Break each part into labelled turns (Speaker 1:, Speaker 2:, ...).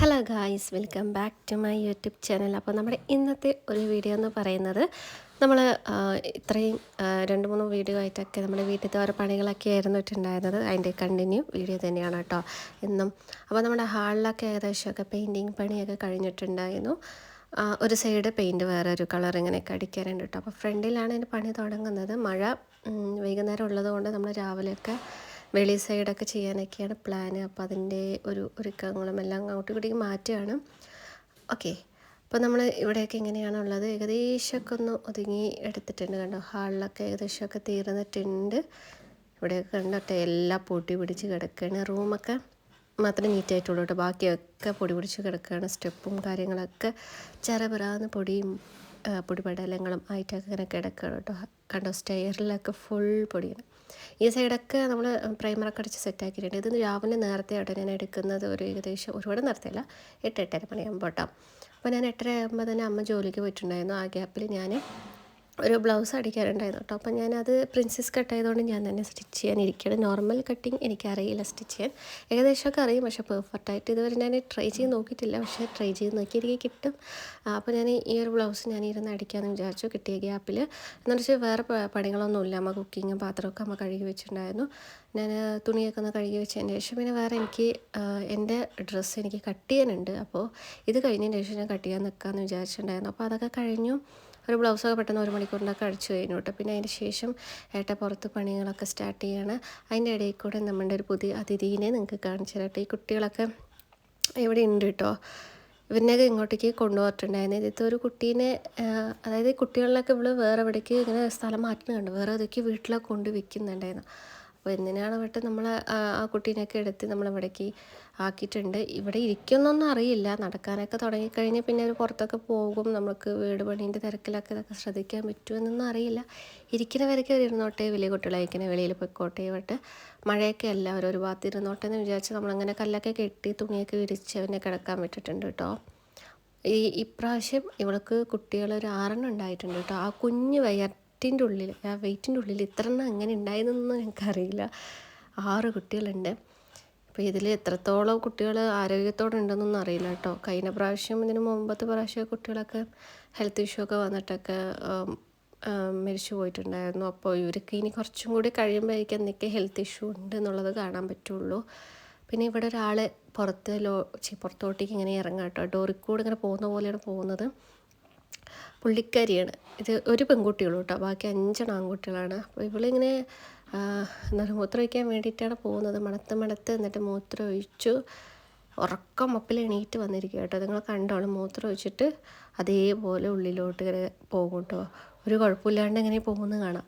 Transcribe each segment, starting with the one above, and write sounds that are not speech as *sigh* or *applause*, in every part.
Speaker 1: Hello guys welcome back to my YouTube channel അപ്പോൾ നമ്മുടെ ഇന്നത്തെ ഒരു വീഡിയോ എന്ന് പറയുന്നത് നമ്മൾ ഇത്രയും രണ്ട് മൂന്ന് വീഡിയോ ആയിട്ടൊക്കെ നമ്മുടെ വീട്ടിലത്തെ ഓരോ പണികളൊക്കെ ആയിരുന്നു ഇട്ടുണ്ടായിരുന്നത്. അതിന്റെ കണ്ടിന്യൂ വീഡിയോ തന്നെയാണ് കേട്ടോ എന്നും അപ്പോൾ നമ്മുടെ ഹാളിലൊക്കെ ഏകദേശമൊക്കെ പെയിന്റിങ് പണിയൊക്കെ കഴിഞ്ഞിട്ടുണ്ടായിരുന്നു. ഒരു സൈഡ് പെയിന്റ് വേറെ ഒരു കളർ ഇങ്ങനെയൊക്കെ അടിക്കാനുണ്ട് കേട്ടോ. അപ്പോൾ ഫ്രണ്ടിലാണ് അതിന്റെ പണി തുടങ്ങുന്നത്. മഴ വൈകുന്നേരം ഉള്ളതുകൊണ്ട് നമ്മൾ രാവിലെയൊക്കെ വെളി സൈഡൊക്കെ ചെയ്യാനൊക്കെയാണ് പ്ലാൻ അപ്പോൾ അതിന്റെ ഒരു ഒരുക്കങ്ങളും എല്ലാം അങ്ങോട്ടും ഇങ്ങോട്ടേക്ക് മാറ്റുകയാണ്. ഓക്കെ അപ്പോൾ നമ്മൾ ഇവിടെയൊക്കെ എങ്ങനെയാണുള്ളത്? ഏകദേശമൊക്കെ ഒന്ന് ഒതുങ്ങി എടുത്തിട്ടുണ്ട് കണ്ടോ? ഹാളിലൊക്കെ ഏകദേശമൊക്കെ തീർന്നിട്ടുണ്ട്. ഇവിടെയൊക്കെ കണ്ടോട്ടെ എല്ലാം പൊടി പിടിച്ച് കിടക്കുകയാണ് റൂമൊക്കെ മാത്രമേ നീറ്റായിട്ടുള്ളൂ കേട്ടോ. ബാക്കിയൊക്കെ പൊടി പിടിച്ച് കിടക്കുകയാണ് സ്റ്റെപ്പും കാര്യങ്ങളൊക്കെ ചെറപിറാന്ന് പൊടിയും പൊടിപടലങ്ങളും ആയിട്ടൊക്കെ ഇങ്ങനെ കിടക്കുകയാണ് കേട്ടോ. കണ്ടോ സ്റ്റെയറിലൊക്കെ ഫുൾ പൊടിയാണ്. ഈ സൈഡൊക്കെ നമ്മൾ പ്രൈമറൊക്കെ അടിച്ച് സെറ്റാക്കിയിട്ടുണ്ട് ഇത് രാവിലെ നേരത്തെ ആയിട്ട് ഞാൻ എടുക്കുന്നത് ഒരു ഏകദേശം ഒരുപാട് നേരത്തെയല്ല എട്ട് എട്ടര മണിയാകുമ്പോൾ കേട്ടോ അപ്പോൾ ഞാൻ എട്ടര ആകുമ്പോൾ തന്നെ അമ്മ ജോലിക്ക് പോയിട്ടുണ്ടായിരുന്നു. ആ ഗ്യാപ്പിൽ ഞാൻ ഒരു ബ്ലൗസ് അടിക്കാനുണ്ടായിരുന്നു കേട്ടോ. അപ്പോൾ ഞാനത് പ്രിൻസസ് കട്ട് ആയതുകൊണ്ട് ഞാൻ തന്നെ സ്റ്റിച്ച് ചെയ്യാൻ ഇരിക്കുകയാണ് നോർമൽ കട്ടിങ് എനിക്കറിയില്ല സ്റ്റിച്ച് ചെയ്യാൻ. ഏകദേശമൊക്കെ അറിയും പക്ഷേ പെർഫെക്റ്റായിട്ട് ഇതുവരെ ഞാൻ ട്രൈ ചെയ്ത് നോക്കിയിട്ടില്ല. പക്ഷേ ട്രൈ ചെയ്ത് നോക്കി എനിക്ക് കിട്ടും. അപ്പോൾ ഞാൻ ഈ ഒരു ബ്ലൗസ് ഞാൻ ഇരുന്ന് അടിക്കാമെന്ന് വിചാരിച്ചു കിട്ടിയ ഗ്യാപ്പിൽ എന്ന് വെച്ചാൽ വേറെ പണികളൊന്നും പണികളൊന്നുമില്ല. അമ്മ കുക്കിങ്ങും പാത്രമൊക്കെ അമ്മ കഴുകി വെച്ചിട്ടുണ്ടായിരുന്നു. ഞാൻ തുണിയൊക്കെ ഒന്ന് കഴുകി വെച്ചതിന് ശേഷം പിന്നെ വേറെ എനിക്ക് എന്റെ ഡ്രസ്സ് എനിക്ക് കട്ട് ചെയ്യാനുണ്ട്. അപ്പോൾ ഇത് കഴിഞ്ഞതിന് ശേഷം ഞാൻ കട്ട് ചെയ്യാൻ നിൽക്കാമെന്ന് വിചാരിച്ചിട്ടുണ്ടായിരുന്നു. അപ്പോൾ അതൊക്കെ കഴിഞ്ഞു. ഒരു ബ്ലൗസൊക്കെ പെട്ടെന്ന് ഒരു മണിക്കൂറിനൊക്കെ അടിച്ചു കഴിഞ്ഞു കേട്ടോ. പിന്നെ അതിന് ശേഷം ഏട്ട പുറത്ത് പണികളൊക്കെ സ്റ്റാർട്ട് ചെയ്യാണ്. അതിന്റെ ഇടയിൽ കൂടെ നമ്മുടെ ഒരു പുതിയ അതിഥീനെ നിങ്ങൾക്ക് കാണിച്ചു തരട്ടെ ഈ കുട്ടികളൊക്കെ ഇവിടെ ഉണ്ട് കേട്ടോ. ഇവരിനെയൊക്കെ ഇങ്ങോട്ടേക്ക് കൊണ്ടുപോയിട്ടുണ്ടായിരുന്നു ഇതിലത്തെ ഒരു കുട്ടീനെ അതായത് കുട്ടികളിലൊക്കെ ഇവൾ വേറെ എവിടേക്ക് ഇങ്ങനെ സ്ഥലം മാറ്റുന്നുണ്ട്. വേറെ ഇതൊക്കെ വീട്ടിലൊക്കെ കൊണ്ട് വെക്കുന്നുണ്ടായിരുന്നു. അപ്പോൾ എന്തിനാണ് വട്ടം നമ്മൾ ആ കുട്ടീനെയൊക്കെ എടുത്ത് നമ്മൾ ഇവിടേക്ക് ആക്കിയിട്ടുണ്ട്? ഇവിടെ ഇരിക്കുന്നൊന്നും അറിയില്ല. നടക്കാനൊക്കെ തുടങ്ങിക്കഴിഞ്ഞാൽ പിന്നെ ഒരു പുറത്തൊക്കെ പോകും. നമുക്ക് വീട് പണീന്റെ തിരക്കിലൊക്കെ ഇതൊക്കെ ശ്രദ്ധിക്കാൻ പറ്റുമെന്നൊന്നും അറിയില്ല. ഇരിക്കുന്നവരൊക്കെ ഇരുന്നോട്ടെ വലിയ കുട്ടികളായിരിക്കണേ വെളിയിൽ പൊയ്ക്കോട്ടെ വട്ട് മഴയൊക്കെ അല്ല. ഒരു ഭാഗത്ത് ഇരുന്നോട്ടെ എന്ന് വിചാരിച്ച് നമ്മളങ്ങനെ കല്ലൊക്കെ കെട്ടി തുണിയൊക്കെ വിരിച്ച് അവനെ കിടക്കാൻ വിട്ടിട്ടുണ്ട് കേട്ടോ. ഈ ഇപ്രാവശ്യം ഇവൾക്ക് കുട്ടികളൊരു ആറെണ്ണം ഉണ്ടായിട്ടുണ്ട് കേട്ടോ. ആ കുഞ്ഞ് വയറ്റിന്റെ ഉള്ളിൽ ആ വെയിറ്റിന്റെ ഉള്ളിൽ ഇത്ര എണ്ണം എങ്ങനെ ഉണ്ടായതെന്നൊന്നും എനിക്കറിയില്ല. ആറ് കുട്ടികളുണ്ട്. അപ്പോൾ ഇതിൽ എത്രത്തോളം കുട്ടികൾ ആരോഗ്യത്തോടെ ഉണ്ടെന്നൊന്നും അറിയില്ല കേട്ടോ. കഴിഞ്ഞ പ്രാവശ്യം ഇതിന് മുമ്പത്തെ പ്രാവശ്യം കുട്ടികളൊക്കെ ഹെൽത്ത് ഇഷ്യൂ ഒക്കെ വന്നിട്ടൊക്കെ മരിച്ചു പോയിട്ടുണ്ടായിരുന്നു. അപ്പോൾ ഇവർക്ക് ഇനി കുറച്ചും കൂടി കഴിയുമ്പോഴേക്കും എന്തൊക്കെ ഹെൽത്ത് ഇഷ്യൂ ഉണ്ട് എന്നുള്ളത് കാണാൻ പറ്റുള്ളൂ. പിന്നെ ഇവിടെ ഒരാൾ പുറത്ത് ലോ പുറത്തോട്ടേക്ക് ഇങ്ങനെ ഇറങ്ങാം കേട്ടോ. ഡോറിൽ കൂടെ ഇങ്ങനെ പോകുന്ന പോലെയാണ് പോകുന്നത്. പുള്ളിക്കാരിയാണ്. ഇത് ഒരു പെൺകുട്ടിയുള്ളൂ കേട്ടോ. ബാക്കി അഞ്ചെണ്ണം ആൺകുട്ടികളാണ്. അപ്പോൾ ഇവളിങ്ങനെ എന്നാലും മൂത്രം ഒഴിക്കാൻ വേണ്ടിയിട്ടാണ് പോകുന്നത്. മണത്ത് മണത്ത് എന്നിട്ട് മൂത്രം ഒഴിച്ചു ഉറക്കം മപ്പിൽ എണീറ്റ് വന്നിരിക്കുക കേട്ടോ. നിങ്ങൾ കണ്ടോളും മൂത്രം ഒഴിച്ചിട്ട് അതേപോലെ ഉള്ളിലോട്ട് ഇങ്ങനെ പോകും കേട്ടോ. ഒരു കുഴപ്പമില്ലാണ്ട് ഇങ്ങനെ പോകുന്നത് കാണാം.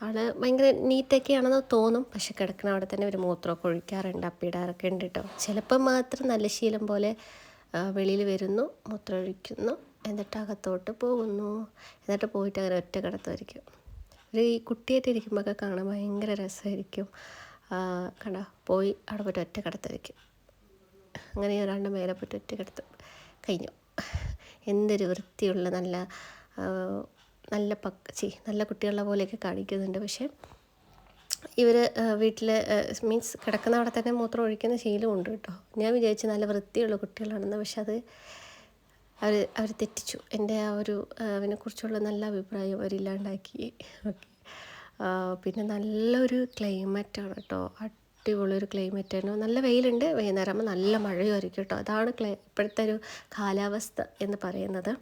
Speaker 1: ആൾ ഭയങ്കര നീറ്റൊക്കെയാണെന്ന് തോന്നും. പക്ഷെ കിടക്കണ അവിടെ തന്നെ ഒരു മൂത്രമൊക്കെ ഒഴിക്കാറുണ്ട്. അപ്പിടാറൊക്കെ ഉണ്ട് കേട്ടോ. ചിലപ്പോൾ മാത്രം നല്ല ശീലം പോലെ വെളിയിൽ വരുന്നു മൂത്രം ഒഴിക്കുന്നു എന്നിട്ട് അകത്തോട്ട് പോകുന്നു. എന്നിട്ട് പോയിട്ട് അങ്ങനെ ഒറ്റ കിടത്തുമായിരിക്കും. ഒരു ഈ കുട്ടിയായിട്ട് ഇരിക്കുമ്പോഴൊക്കെ കാണാൻ ഭയങ്കര രസമായിരിക്കും. കണ്ട പോയി അവിടെ പോയിട്ട് ഒറ്റ കിടത്തുമായിരിക്കും. അങ്ങനെ ഒരാളുടെ മേലെ പോയിട്ട് ഒറ്റ കിടത്തും. കഴിഞ്ഞു. എന്തൊരു വൃത്തിയുള്ള നല്ല നല്ല പക്ക ചി നല്ല കുട്ടികളെ പോലെയൊക്കെ കാണിക്കുന്നുണ്ട്. പക്ഷേ ഇവർ വീട്ടിൽ മീൻസ് കിടക്കുന്ന അവിടെ തന്നെ മൂത്രം ഒഴിക്കുന്ന ശീലമുണ്ട് കേട്ടോ. ഞാൻ വിചാരിച്ചു നല്ല വൃത്തിയുള്ള കുട്ടികളാണെന്ന്. പക്ഷെ അത് അവർ അവർ തെറ്റിച്ചു. എന്റെ ആ ഒരു അവനെക്കുറിച്ചുള്ള നല്ല അഭിപ്രായം അവരില്ലാണ്ടാക്കി. *laughs* ഓക്കെ പിന്നെ നല്ലൊരു ക്ലൈമറ്റാണ് കേട്ടോ. അടിപൊളിയൊരു ക്ലൈമറ്റാണ് നല്ല വെയിലുണ്ട്. വൈകുന്നേരം ആകുമ്പോൾ നല്ല മഴയുമായിരിക്കും കേട്ടോ. അതാണ് ക്ലൈ ഇപ്പോഴത്തെ ഒരു കാലാവസ്ഥ എന്ന് പറയുന്നത്.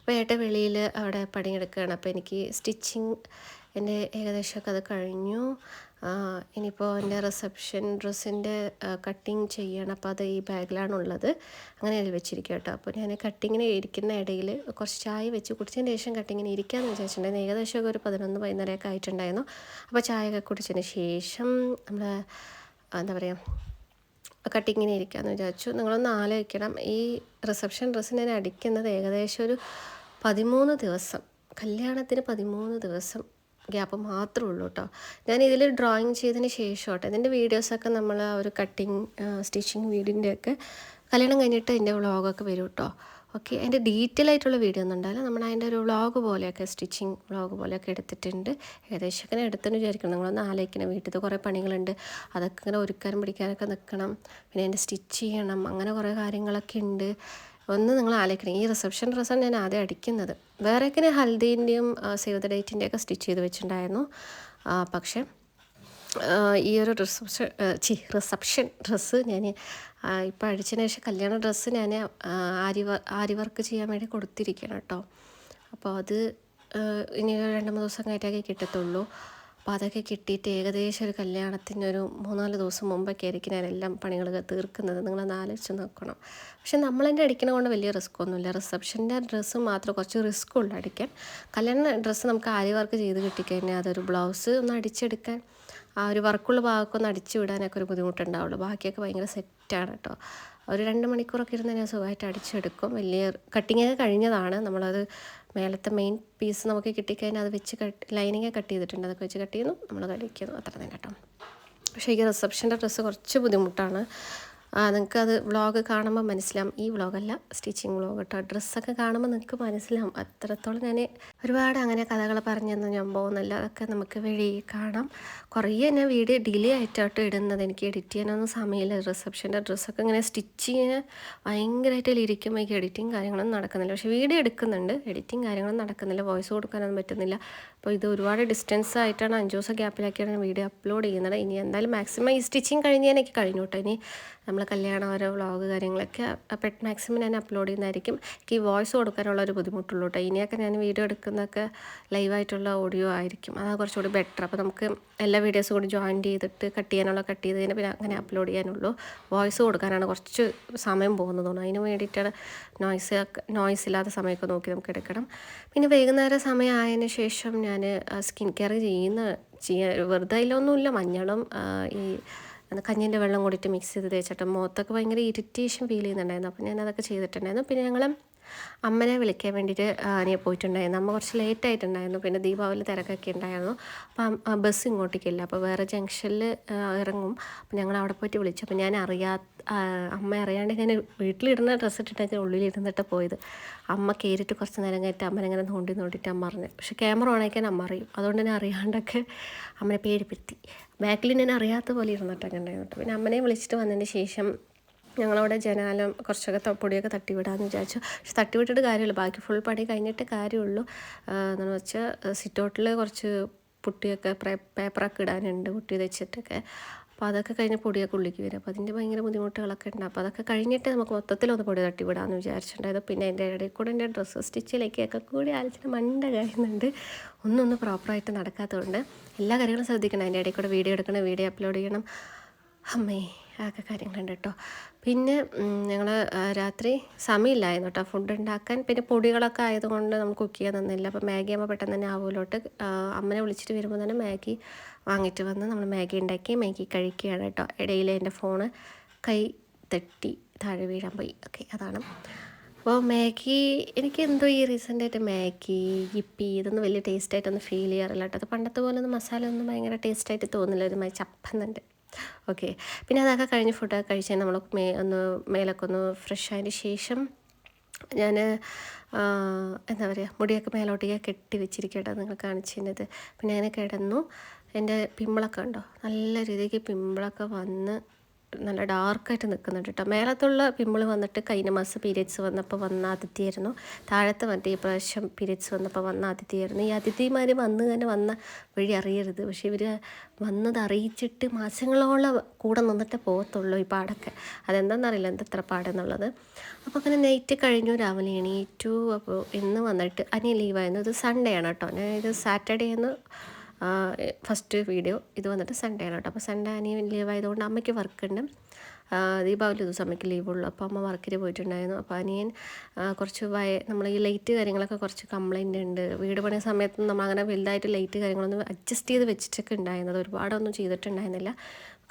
Speaker 1: അപ്പോൾ ഏട്ട വെളിയിൽ അവിടെ പണിയെടുക്കുകയാണ്. അപ്പോൾ എനിക്ക് സ്റ്റിച്ചിങ് എന്റെ ഏകദേശമൊക്കെ അത് കഴിഞ്ഞു. ഇനിയിപ്പോൾ എന്റെ റിസപ്ഷൻ ഡ്രസ്സിന്റെ കട്ടിങ് ചെയ്യണം. അപ്പോൾ അത് ഈ ബാഗിലാണുള്ളത്. അങ്ങനെ അതിൽ വെച്ചിരിക്കുക കേട്ടോ. അപ്പോൾ ഞാൻ കട്ടിങ്ങിന് ഇരിക്കുന്ന ഇടയിൽ കുറച്ച് ചായ വെച്ച് കുടിച്ചതിന് ശേഷം കട്ടിങ്ങിന് ഇരിക്കാമെന്ന് വിചാരിച്ചിട്ടുണ്ടായിരുന്നു. ഏകദേശമൊക്കെ ഒരു പതിനൊന്ന് പതിനൊന്നരയൊക്കെ ആയിട്ടുണ്ടായിരുന്നു. അപ്പോൾ ചായയൊക്കെ കുടിച്ചതിന് ശേഷം നമ്മൾ എന്താ പറയുക കട്ടിങ്ങിനെ ഇരിക്കാമെന്ന് വിചാരിച്ചു. നിങ്ങളൊന്ന് ആലോചിക്കണം. ഈ റിസപ്ഷൻ ഡ്രസ്സ് ഞാൻ അടിക്കുന്നത് ഏകദേശം ഒരു പതിമൂന്ന് ദിവസം കല്യാണത്തിന് പതിമൂന്ന് ദിവസം ഗ്യാപ്പ് മാത്രമേ ഉള്ളൂ കേട്ടോ ഞാൻ ഇതിൽ ഡ്രോയിങ് ചെയ്തതിന് ശേഷം കേട്ടോ ഇതിന്റെ വീഡിയോസൊക്കെ നമ്മൾ ഒരു കട്ടിങ് സ്റ്റിച്ചിങ് വീഡിയോന്റെയൊക്കെ കല്യാണം കഴിഞ്ഞിട്ട് അതിന്റെ വ്ളോഗൊക്കെ വരും കേട്ടോ ഓക്കെ അതിന്റെ ഡീറ്റെയിൽ ആയിട്ടുള്ള വീഡിയോ ഒന്നും ഉണ്ടാവില്ല. നമ്മൾ അതിന്റെ ഒരു വ്ളോഗ് പോലെയൊക്കെ സ്റ്റിച്ചിങ് വ്ളോഗ് പോലെയൊക്കെ എടുത്തിട്ടുണ്ട്. ഏകദേശം ഇങ്ങനെ എടുത്തെന്ന് വിചാരിക്കണം. നിങ്ങളൊന്ന് ആലോചിക്കണം. വീട്ടിൽ കുറേ പണികളുണ്ട്. അതൊക്കെ ഇങ്ങനെ ഒരുക്കാനും പിടിക്കാനൊക്കെ നിൽക്കണം പിന്നെ അതിന്റെ സ്റ്റിച്ച് ചെയ്യണം. അങ്ങനെ കുറേ കാര്യങ്ങളൊക്കെ ഉണ്ട്. ഒന്ന് നിങ്ങൾ ആലോചിക്കണം. ഈ റിസപ്ഷൻ ഡ്രസ്സാണ് ഞാൻ ആദ്യം അടിക്കുന്നത്. വേറെയൊക്കെ ഹൽദീന്റെയും സേവ് ദ ഡേറ്റിന്റെയൊക്കെ സ്റ്റിച്ച് ചെയ്ത് വെച്ചിട്ടുണ്ടായിരുന്നു. പക്ഷേ ഈ ഒരു റിസപ്ഷൻ ചി റിസപ്ഷൻ ഡ്രസ്സ് ഞാൻ ഇപ്പോൾ അടിച്ചതിന് ശേഷം കല്യാണ ഡ്രസ്സ് ഞാൻ ആരി ആരി വർക്ക് ചെയ്യാൻ വേണ്ടി കൊടുത്തിരിക്കണം കേട്ടോ. അപ്പോൾ അത് ഇനി രണ്ട് മൂന്ന് ദിവസം കഴിഞ്ഞിട്ടൊക്കെ കിട്ടത്തുള്ളൂ. അപ്പോൾ അതൊക്കെ കിട്ടിയിട്ട് ഏകദേശം ഒരു കല്യാണത്തിന് ഒരു മൂന്നാൽ ദിവസം മുമ്പൊക്കെ ആയിരിക്കും ഞാൻ എല്ലാം പണികളൊക്കെ തീർക്കുന്നത്. നിങ്ങളൊന്ന് ആലോചിച്ച് നോക്കണം. പക്ഷെ നമ്മളെന്റെ അടിക്കണ കൊണ്ട് വലിയ റിസ്ക് ഒന്നുമില്ല. റിസപ്ഷന്റെ ഡ്രസ്സ് മാത്രം കുറച്ച് റിസ്ക് അടിക്കാൻ. കല്യാണ ഡ്രസ്സ് നമുക്ക് ആര്യവർക്ക് വർക്ക് ചെയ്ത് കിട്ടിക്കഴിഞ്ഞാൽ അതൊരു ബ്ലൗസ് ഒന്ന് അടിച്ചെടുക്കാൻ ആ ഒരു വർക്കുള്ള ഭാഗമൊക്കെ ഒന്ന് അടിച്ചു വിടാനൊക്കെ ഒരു ബുദ്ധിമുട്ടുണ്ടാവുള്ളൂ. ബാക്കിയൊക്കെ ഭയങ്കര സെറ്റാണ് കേട്ടോ. ഒരു രണ്ട് മണിക്കൂറൊക്കെ ഇരുന്ന് ഞാൻ സുഖമായിട്ട് അടിച്ചെടുക്കും. വലിയ കട്ടിങ്ങൊക്കെ കഴിഞ്ഞതാണ്. നമ്മളത് മേലത്തെ മെയിൻ പീസ് നമുക്ക് കിട്ടിക്കഴിഞ്ഞാൽ അത് വെച്ച് കട്ട് ലൈനിങ് കട്ട് ചെയ്തിട്ടുണ്ട്. അതൊക്കെ വെച്ച് കട്ട് ചെയ്യുന്നു. നമ്മൾ കഴിക്കുന്നു അത്ര തന്നെ കേട്ടോ. പക്ഷേ ഈ റിസപ്ഷന്റെ ഡ്രസ്സ് കുറച്ച് ബുദ്ധിമുട്ടാണ്. നിങ്ങൾക്ക് അത് വ്ളോഗ് കാണുമ്പോൾ മനസ്സിലാവും. ഈ വ്ളോഗല്ല സ്റ്റിച്ചിങ് വ്ളോഗ് കേട്ടോ ഡ്രസ്സൊക്കെ കാണുമ്പോൾ നിങ്ങൾക്ക് മനസ്സിലാവും. അത്രത്തോളം ഞാൻ ഒരുപാട് അങ്ങനെ കഥകൾ പറഞ്ഞൊന്നും ഞാൻ പോകുന്നില്ല. അതൊക്കെ നമുക്ക് വഴി കാണാം. കുറേ ഞാൻ വീഡിയോ ഡിലേ ആയിട്ടാട്ടോ ഇടുന്നത്. എനിക്ക് എഡിറ്റ് ചെയ്യാനൊന്നും സമയമില്ല. റിസപ്ഷന്റെ ഡ്രസ്സൊക്കെ ഇങ്ങനെ സ്റ്റിച്ച് ചെയ്യാൻ ഭയങ്കരമായിട്ട് എനിക്ക് എഡിറ്റിങ് കാര്യങ്ങളൊന്നും നടക്കുന്നില്ല. പക്ഷേ വീഡിയോ എടുക്കുന്നുണ്ട്. എഡിറ്റിങ് കാര്യങ്ങളൊന്നും നടക്കുന്നില്ല. വോയിസ് കൊടുക്കാനൊന്നും പറ്റുന്നില്ല. അപ്പോൾ ഇത് ഒരുപാട് ഡിസ്റ്റൻസ് ആയിട്ടാണ് അഞ്ച് ദിവസം ഗ്യാപ്പിലാക്കിയാണ് വീഡിയോ അപ്ലോഡ് ചെയ്യുന്നത്. ഇനി എന്തായാലും മാക്സിമം ഈ സ്റ്റിച്ചിങ് കഴിഞ്ഞ് എനിക്ക് കഴിഞ്ഞു കേട്ടോ. ഇനി നമ്മൾ കല്യാണം ഓരോ വ്ളോഗ് കാര്യങ്ങളൊക്കെ പെട്ട് മാക്സിമം ഞാൻ അപ്ലോഡ് ചെയ്യുന്നതായിരിക്കും. എനിക്ക് ഈ വോയിസ് കൊടുക്കാനുള്ള ഒരു ബുദ്ധിമുട്ടുള്ളൂ കേട്ടോ. ഇനിയൊക്കെ ഞാൻ വീഡിയോ എടുക്കുന്നതൊക്കെ ലൈവായിട്ടുള്ള ഓഡിയോ ആയിരിക്കും. അതാണ് കുറച്ചുകൂടി ബെറ്റർ അപ്പോൾ നമുക്ക് എല്ലാ വീഡിയോസും കൂടി ജോയിൻ ചെയ്തിട്ട് കട്ട് ചെയ്യാനുള്ള കട്ട് ചെയ്ത് കഴിഞ്ഞാൽ പിന്നെ അങ്ങനെ അപ്ലോഡ് ചെയ്യാനുള്ളൂ. വോയിസ് കൊടുക്കാനാണ് കുറച്ച് സമയം പോകുന്നത് തോന്നുന്നു അതിന് വേണ്ടിയിട്ടാണ് നോയിസ് നോയിസ് ഇല്ലാത്ത സമയമൊക്കെ നോക്കി നമുക്ക് എടുക്കണം. പിന്നെ വൈകുന്നേരം സമയം ആയതിന് ശേഷം ഞാൻ സ്കിൻ കെയർ ചെയ്യുന്ന ചെയ്യാൻ വെറുതെ അതിലൊന്നുമില്ല. മഞ്ഞളും ഈ കഞ്ഞിന്റെ വെള്ളം കൂടിയിട്ട് മിക്സ് ചെയ്ത് തേച്ചിട്ട് മുഖത്തൊക്കെ ഭയങ്കര ഇറിറ്റേഷൻ ഫീൽ ചെയ്യുന്നുണ്ടായിരുന്നു. അപ്പോൾ ഞാൻ അതൊക്കെ ചെയ്തിട്ടുണ്ടായിരുന്നു. പിന്നെ ഞങ്ങൾ അമ്മനെ വിളിക്കാൻ വേണ്ടിയിട്ട് ഞാൻ പോയിട്ടുണ്ടായിരുന്നു. അമ്മ കുറച്ച് ലേറ്റ് ആയിട്ടുണ്ടായിരുന്നു. പിന്നെ ദീപാവലി തിരക്കൊക്കെ ഉണ്ടായിരുന്നു. അപ്പം ബസ് ഇങ്ങോട്ടേക്കില്ല. അപ്പോൾ വേറെ ജംഗ്ഷനിൽ ഇറങ്ങും. അപ്പം ഞങ്ങൾ അവിടെ പോയിട്ട് വിളിച്ചു. അപ്പോൾ ഞാൻ അറിയാ അമ്മ അറിയാണ്ട് ഞാൻ വീട്ടിലിടുന്ന ഡ്രസ്സ് ഇട്ടിട്ട് ഉള്ളിലിരുന്നിട്ട് പോയത്. അമ്മ കയറിയിട്ട് കുറച്ച് നേരം കഴിഞ്ഞിട്ട് അമ്മനെ ഇങ്ങനെ നോണ്ടി നോണ്ടിയിട്ട് അമ്മ അറിഞ്ഞു പക്ഷെ ക്യാമറ ഓണാക്കാൻ അമ്മ അറിയും. അതുകൊണ്ട് തന്നെ അറിയാണ്ടൊക്കെ അമ്മനെ പേടിപ്പെടുത്തി. ബാക്കിൽ ഞാൻ അറിയാത്ത പോലെ ഇരുന്നിട്ടൊക്കെ ഉണ്ടായിരുന്നു പിന്നെ അമ്മനെ വിളിച്ചിട്ട് വന്നതിന് ശേഷം ഞങ്ങളവിടെ ജനാലം കുറച്ചൊക്കെ പൊടിയൊക്കെ തട്ടിവിടാമെന്ന് വിചാരിച്ചു. പക്ഷെ തട്ടിവിട്ടിട്ട് കാര്യമില്ല. ബാക്കി ഫുൾ പണി കഴിഞ്ഞിട്ട് കാര്യമുള്ളൂ. എന്ന് വെച്ചാൽ സിറ്റൗട്ടിൽ കുറച്ച് പുട്ടിയൊക്കെ പേപ്പറൊക്കെ ഇടാനുണ്ട് പുട്ടി വെച്ചിട്ടൊക്കെ അപ്പോൾ അതൊക്കെ കഴിഞ്ഞ് പൊടിയൊക്കെ ഉള്ളിക്ക് വരും. അപ്പോൾ അതിന്റെ ഭയങ്കര ബുദ്ധിമുട്ടുകളൊക്കെ ഉണ്ട്. അപ്പോൾ അതൊക്കെ കഴിഞ്ഞിട്ട് നമുക്ക് മൊത്തത്തിലൊന്ന് പൊടി തട്ടിവിടാമെന്ന് വിചാരിച്ചിട്ടുണ്ടായത് പിന്നെ എന്റെ ഇടയിൽ കൂടെ എന്റെ ഡ്രസ്സ് സ്റ്റിച്ചിലേക്കൊക്കെ കൂടി ആലോചന മണ്ട കഴിയുന്നുണ്ട് ഒന്നൊന്ന് പ്രോപ്പറായിട്ട് നടക്കാത്തതുകൊണ്ട് എല്ലാ കാര്യങ്ങളും ശ്രദ്ധിക്കണം. അതിന്റെ ഇടയിൽ കൂടെ വീഡിയോ എടുക്കണം വീഡിയോ അപ്ലോഡ് ചെയ്യണം. അമ്മേ. ആകെ കാര്യങ്ങളുണ്ട് കേട്ടോ. പിന്നെ ഞങ്ങൾ രാത്രി സമയമില്ലായിരുന്നു കേട്ടോ. ഫുഡ് ഉണ്ടാക്കാൻ. പിന്നെ പൊടികളൊക്കെ ആയതുകൊണ്ട് നമുക്ക് കുക്ക് ചെയ്യാൻ തന്നില്ല. അപ്പോൾ മാഗി ആകുമ്പോൾ പെട്ടെന്ന് തന്നെ ആവുമല്ലോട്ട് അമ്മനെ വിളിച്ചിട്ട് വരുമ്പോൾ തന്നെ മാഗി വാങ്ങിയിട്ട് വന്ന് നമ്മൾ മാഗി ഉണ്ടാക്കി മാഗി കഴിക്കുകയാണ് കേട്ടോ. ഇടയിൽ എന്റെ ഫോണ് കൈ തട്ടി താഴെ വീഴാൻ പോയി. ഓക്കെ അതാണ്. അപ്പോൾ മാഗി എനിക്ക് എന്തോ ഈ റീസെന്റായിട്ട് മാഗി ഇപ്പി ഇതൊന്നും വലിയ ടേസ്റ്റായിട്ടൊന്നും ഫീൽ ചെയ്യാറില്ല കേട്ടോ. അത് പണ്ടത്തെ പോലെ ഒന്നും മസാല ഒന്നും ഭയങ്കര ടേസ്റ്റായിട്ട് തോന്നില്ല. ഒരുമാതിരി ചപ്പന്നുണ്ട്. ഓക്കെ. പിന്നെ അതൊക്കെ കഴിഞ്ഞ് ഫുഡൊക്കെ കഴിച്ചാൽ നമ്മൾ മേ ഒന്ന് മേലൊക്കെ ഒന്ന് ഫ്രഷ് ആയതിന് ശേഷം ഞാൻ എന്താ പറയുക മുടിയൊക്കെ മേലോട്ടേക്ക് കെട്ടി വെച്ചിരിക്കട്ടെ നിങ്ങൾ കാണിച്ചിരുന്നത് പിന്നെ അങ്ങനെ കിടന്നു. എന്റെ പിമ്പിളൊക്കെ ഉണ്ടോ നല്ല രീതിക്ക് പിമ്പിളൊക്കെ വന്ന് നല്ല ഡാർക്കായിട്ട് നിൽക്കുന്നുണ്ട് കേട്ടോ. മേലത്തുള്ള പിമ്പിൾ വന്നിട്ട് കഴിഞ്ഞ മാസം പീരിയഡ്സ് വന്നപ്പോൾ വന്ന അതിഥിയായിരുന്നു. താഴത്തെ മറ്റേ ഈ പ്രാവശ്യം പീരിയഡ്സ് വന്നപ്പോൾ വന്ന അതിഥിയായിരുന്നു. ഈ അതിഥിമാർ വന്ന് തന്നെ വന്ന വഴി അറിയരുത്. പക്ഷേ ഇവർ വന്നത് അറിയിച്ചിട്ട് മാസങ്ങളോളം കൂടെ നിന്നിട്ട് പോകത്തുള്ളൂ ഈ പാടൊക്കെ. അതെന്താണെന്നറിയില്ല എന്തത്ര പാടെന്നുള്ളത്. അപ്പോൾ അങ്ങനെ നൈറ്റ് കഴിഞ്ഞു രാവിലെ എണീറ്റു. അപ്പോൾ ഇന്ന് വന്നിട്ട് അനിയ ലീവായിരുന്നു ഇത് സൺഡേ ആണ് കേട്ടോ. ഞാൻ ഇത് സാറ്റർഡേ എന്ന് ഫസ്റ്റ് വീഡിയോ ഇത് വന്നിട്ട് സൺഡേ ആണ് കേട്ടോ. അപ്പോൾ സൺഡേ അനിയൻ ലീവ് ആയതുകൊണ്ട് അമ്മയ്ക്ക് വർക്ക് ഉണ്ട്. ദീപാവലി ദിവസം അമ്മയ്ക്ക് ലീവുള്ളൂ അപ്പോൾ അമ്മ വർക്കിന് പോയിട്ടുണ്ടായിരുന്നു. അപ്പോൾ അനിയൻ കുറച്ച് വയ നമ്മൾ ഈ ലൈറ്റ് കാര്യങ്ങളൊക്കെ കുറച്ച് കംപ്ലൈന്റ് ഉണ്ട്. വീട് പണിയ സമയത്ത് നമ്മൾ അങ്ങനെ വലുതായിട്ട് ലൈറ്റ് കാര്യങ്ങളൊന്നും അഡ്ജസ്റ്റ് ചെയ്ത് വെച്ചിട്ടൊക്കെ ഉണ്ടായിരുന്നത്. ഒരുപാടൊന്നും ചെയ്തിട്ടുണ്ടായിരുന്നില്ല.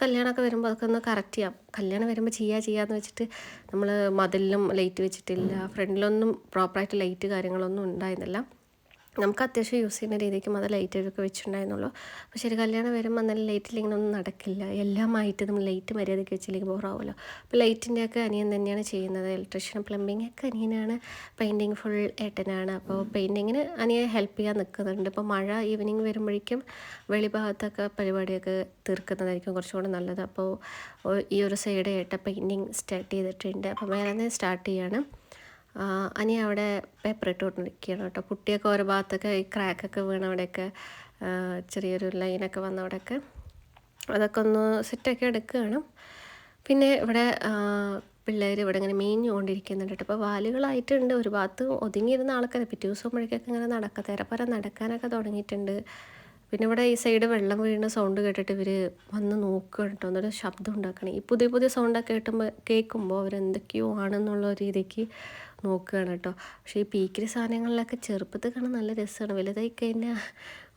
Speaker 1: കല്യാണമൊക്കെ വരുമ്പോൾ അതൊക്കെ ഒന്ന് കറക്റ്റ് ചെയ്യാം. കല്യാണം വരുമ്പോൾ ചെയ്യുക ചെയ്യാന്ന് വെച്ചിട്ട് നമ്മൾ മതിലിലും ലൈറ്റ് വെച്ചിട്ടില്ല. ഫ്രണ്ടിലൊന്നും പ്രോപ്പറായിട്ട് ലൈറ്റ് കാര്യങ്ങളൊന്നും ഉണ്ടായിരുന്നില്ല. നമുക്ക് അത്യാവശ്യം യൂസ് ചെയ്യുന്ന രീതിക്ക് അത് ലൈറ്റൊക്കെ വെച്ചിട്ടുണ്ടായിരുന്നുള്ളൂ. പക്ഷേ ഒരു കല്യാണം വരുമ്പോൾ നല്ല ലൈറ്റില്ലെങ്കിൽ ഒന്നും നടക്കില്ല. എല്ലാമായിട്ട് നമ്മൾ ലൈറ്റ് മര്യാദയ്ക്ക് വെച്ചില്ലെങ്കിൽ ബോറാവുമല്ലോ അപ്പോൾ ലൈറ്റിന്റെ ഒക്കെ അനിയൻ തന്നെയാണ് ചെയ്യുന്നത്. ഇലക്ട്രീഷ്യൻ പ്ലംബിംഗ് ഒക്കെ അനിയനാണ്. പെയിന്റിങ് ഫുൾ ഏട്ടനാണ്. അപ്പോൾ പെയിന്റിങ്ങിന് അനിയെ ഹെൽപ്പ് ചെയ്യാൻ നിൽക്കുന്നുണ്ട് ഇപ്പോൾ മഴ ഈവനിങ് വരുമ്പോഴേക്കും വെളിഭാഗത്തൊക്കെ പരിപാടിയൊക്കെ തീർക്കുന്നതായിരിക്കും കുറച്ചുകൂടെ നല്ലത്. അപ്പോൾ ഈ ഒരു സൈഡ് ഏട്ട പെയിന്റിങ് സ്റ്റാർട്ട് ചെയ്തിട്ടുണ്ട്. അപ്പോൾ മേലെ സ്റ്റാർട്ട് ചെയ്യാണ്. അനി അവിടെ പേപ്പർ ഇട്ടുകൊണ്ടിരിക്കുകയാണ് കേട്ടോ. പുട്ടിയൊക്കെ ഓരോ ഭാഗത്തൊക്കെ ഈ ക്രാക്കൊക്കെ വീണ അവിടെയൊക്കെ ചെറിയൊരു ലൈനൊക്കെ വന്ന അവിടെയൊക്കെ. അതൊക്കെ ഒന്ന് സെറ്റൊക്കെ എടുക്കുകയാണ്. പിന്നെ ഇവിടെ പിള്ളേർ ഇവിടെ ഇങ്ങനെ മേഞ്ഞുകൊണ്ടിരിക്കുന്നുണ്ട് കേട്ടോ. അപ്പോൾ വാലുകളായിട്ടുണ്ട്. ഒരു ഭാഗത്ത് ഒതുങ്ങിയിരുന്ന ആൾക്കാർ പിറ്റേ ദിവസം ആകുമ്പോഴേക്കൊക്കെ ഇങ്ങനെ നടക്കുക തിരപ്പര നടക്കാനൊക്കെ തുടങ്ങിയിട്ടുണ്ട്. പിന്നെ ഇവിടെ ഈ സൈഡ് വെള്ളം വീഴുന്ന സൗണ്ട് കേട്ടിട്ട് ഇവർ വന്ന് നോക്കുകയാണ് കേട്ടോ. എന്നൊരു ശബ്ദം ഉണ്ടാക്കണം ഈ പുതിയ പുതിയ സൗണ്ടൊക്കെ കേട്ടുമ്പോൾ കേൾക്കുമ്പോൾ അവരെന്തൊക്കെയോ ആണെന്നുള്ള രീതിക്ക് നോക്കുകയാണ് കേട്ടോ. പക്ഷേ ഈ പീക്കിരി സാധനങ്ങളിലൊക്കെ ചെറുപ്പത്തിൽ കാണാൻ നല്ല രസമാണ്. വലുതായി കഴിഞ്ഞാൽ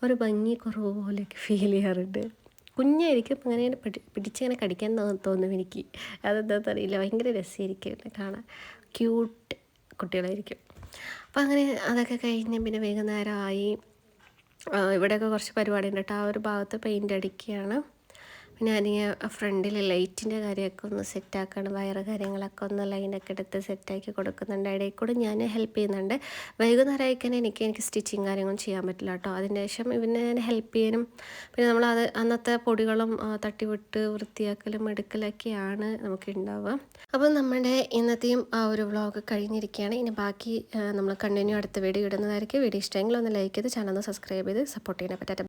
Speaker 1: ഒരു ഭംഗി കുറവ് പോലെയൊക്കെ ഫീൽ ചെയ്യാറുണ്ട്. കുഞ്ഞായിരിക്കും അങ്ങനെ പിടി പിടിച്ചിങ്ങനെ കടിക്കാൻ തോന്നും എനിക്ക്. അതെന്താണെന്ന് അറിയില്ല. ഭയങ്കര രസമായിരിക്കും കാണാൻ. ക്യൂട്ട് കുട്ടികളായിരിക്കും. അപ്പം അങ്ങനെ അതൊക്കെ കഴിഞ്ഞ് പിന്നെ വൈകുന്നേരമായി. ഇവിടെയൊക്കെ കുറച്ച് പരിപാടി ഉണ്ട് കേട്ടോ. ആ ഒരു ഭാഗത്ത് പെയിന്റ് അടിക്കുകയാണ്. പിന്നെ ഞാൻ ഫ്രണ്ടിൽ ലൈറ്റിന്റെ കാര്യമൊക്കെ ഒന്ന് സെറ്റാക്കണം വയറ് കാര്യങ്ങളൊക്കെ ഒന്ന് ലൈനൊക്കെ എടുത്ത് സെറ്റാക്കി കൊടുക്കുന്നുണ്ട്. ഇടയിൽ കൂടെ ഞാൻ ഹെൽപ്പ് ചെയ്യുന്നുണ്ട്. വൈകുന്നേരം ആയിക്കാൻ എനിക്ക് എനിക്ക് സ്റ്റിച്ചിങ് കാര്യങ്ങളും ചെയ്യാൻ പറ്റില്ല കേട്ടോ. അതിന് ശേഷം ഇവനെ ഞാൻ ഹെൽപ്പ് ചെയ്യാനും പിന്നെ നമ്മൾ അത് അന്നത്തെ പൊടികളും തട്ടിവിട്ട് വൃത്തിയാക്കലും എടുക്കലൊക്കെയാണ് നമുക്ക് ഉണ്ടാവുക. അപ്പോൾ നമ്മുടെ ഇന്നത്തെയും ആ ഒരു വ്ളോഗ് കഴിഞ്ഞിരിക്കുകയാണ്. ഇനി ബാക്കി നമ്മൾ കണ്ടിന്യൂ അടുത്ത വീഡിയോ ഇടുന്നതായിരിക്കും. വീഡിയോ ഇഷ്ടമെങ്കിൽ ഒന്ന് ലൈക്ക് ചെയ്ത് ചാനൽ ഒന്ന് സബ്സ്ക്രൈബ് ചെയ്ത് സപ്പോർട്ട് ചെയ്യാൻ പറ്റാത്ത